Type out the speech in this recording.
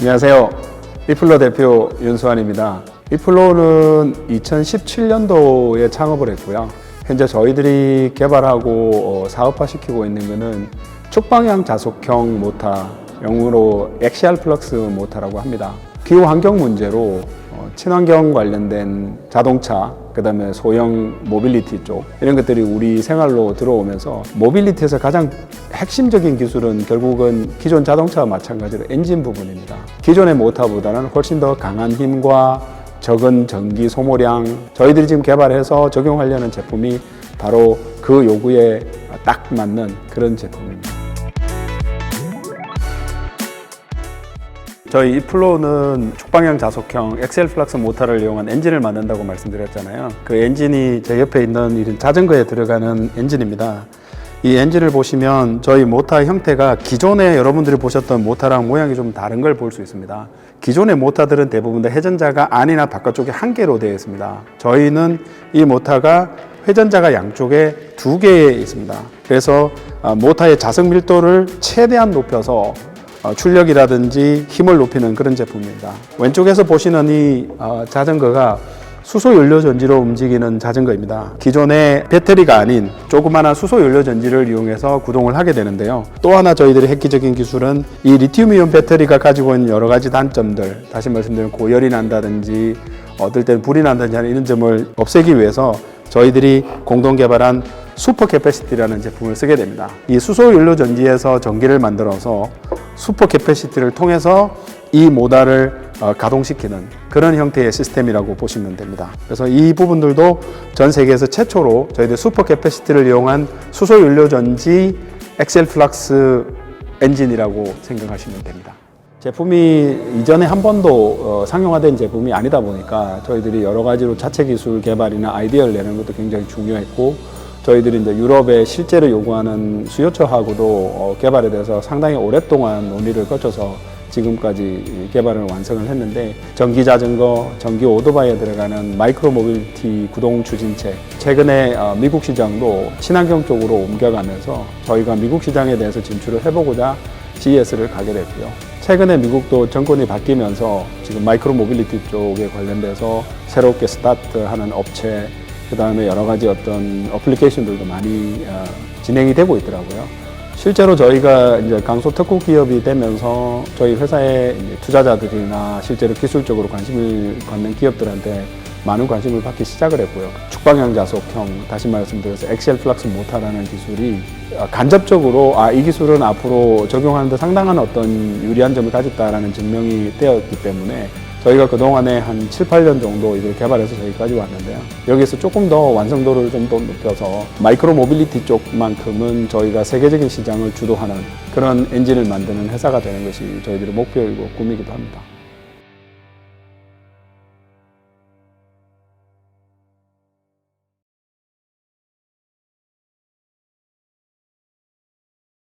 안녕하세요. 이플로 대표 윤수환입니다. 이플로는 2017년도에 창업을 했고요. 현재 저희들이 개발하고 어, 사업화시키고 있는 것은 축방향 자속형 모타, 영어로 엑시알 플럭스 모타라고 합니다. 기후 환경 문제로 어, 친환경 관련된 자동차, 그 다음에 소형 모빌리티 쪽 이런 것들이 우리 생활로 들어오면서 모빌리티에서 가장 핵심적인 기술은 결국은 기존 자동차와 마찬가지로 엔진 부분입니다. 기존의 모터보다는 훨씬 더 강한 힘과 적은 전기 소모량 저희들이 지금 개발해서 적용하려는 제품이 바로 그 요구에 딱 맞는 그런 제품입니다. 저희 이플로는 축방향 자속형 엑셀 플락스 모터를 이용한 엔진을 만든다고 말씀드렸잖아요. 그 엔진이 제 옆에 있는 이런 자전거에 들어가는 엔진입니다. 이 엔진을 보시면 저희 모터 형태가 기존에 여러분들이 보셨던 모터랑 모양이 좀 다른 걸 볼 수 있습니다. 기존의 모터들은 대부분 다 회전자가 안이나 바깥쪽에 한 개로 되어 있습니다. 저희는 이 모터가 회전자가 양쪽에 두개 있습니다. 그래서 아, 모터의 자석 밀도를 최대한 높여서 어, 출력이라든지 힘을 높이는 그런 제품입니다. 왼쪽에서 보시는 이 어, 자전거가 수소 연료 전지로 움직이는 자전거입니다. 기존의 배터리가 아닌 조그마한 수소 연료 전지를 이용해서 구동을 하게 되는데요. 또 하나 저희들의 획기적인 기술은 이 리튬이온 배터리가 가지고 있는 여러 가지 단점들, 다시 말씀드리면 고열이 난다든지 어떨 때는 불이 난다든지 하는 이런 점을 없애기 위해서 저희들이 공동 개발한 슈퍼 캐패시티라는 제품을 쓰게 됩니다. 이 수소 연료 전지에서 전기를 만들어서 슈퍼 캐패시티를 통해서 이 모달을 어, 가동시키는 그런 형태의 시스템이라고 보시면 됩니다. 그래서 이 부분들도 전 세계에서 최초로 저희들 슈퍼 캐패시티를 이용한 수소 연료 전지 엑셀 플락스 엔진이라고 생각하시면 됩니다. 제품이 이전에 한 번도 어, 상용화된 제품이 아니다 보니까 저희들이 여러 가지로 자체 기술 개발이나 아이디어를 내는 것도 굉장히 중요했고 저희들이 이제 유럽에 실제로 요구하는 수요처하고도 어, 개발에 대해서 상당히 오랫동안 논의를 거쳐서 지금까지 개발을 완성을 했는데 전기 자전거, 전기 오토바이에 들어가는 마이크로 모빌리티 구동 추진체 최근에 어, 미국 시장도 친환경 쪽으로 옮겨가면서 저희가 미국 시장에 대해서 진출을 해보고자 GS를 가게 됐고요. 최근에 미국도 정권이 바뀌면서 지금 마이크로 모빌리티 쪽에 관련돼서 새롭게 스타트하는 업체 그 다음에 여러 가지 어떤 어플리케이션들도 많이 어, 진행이 되고 있더라고요. 실제로 저희가 이제 강소 특구 기업이 되면서 저희 회사의 투자자들이나 실제로 기술적으로 관심을 갖는 기업들한테 많은 관심을 받기 시작을 했고요. 축방향 자속형, 다시 말씀드려서 엑셀 플락스 모터라는 기술이 어, 간접적으로 아, 이 기술은 앞으로 적용하는데 상당한 어떤 유리한 점을 가졌다라는 증명이 되었기 때문에 저희가 그동안에 한 7, 8년 정도 이걸 개발해서 저기까지 왔는데요. 여기서 조금 더 완성도를 좀 더 높여서 마이크로 모빌리티 쪽만큼은 저희가 세계적인 시장을 주도하는 그런 엔진을 만드는 회사가 되는 것이 저희들의 목표이고 꿈이기도 합니다.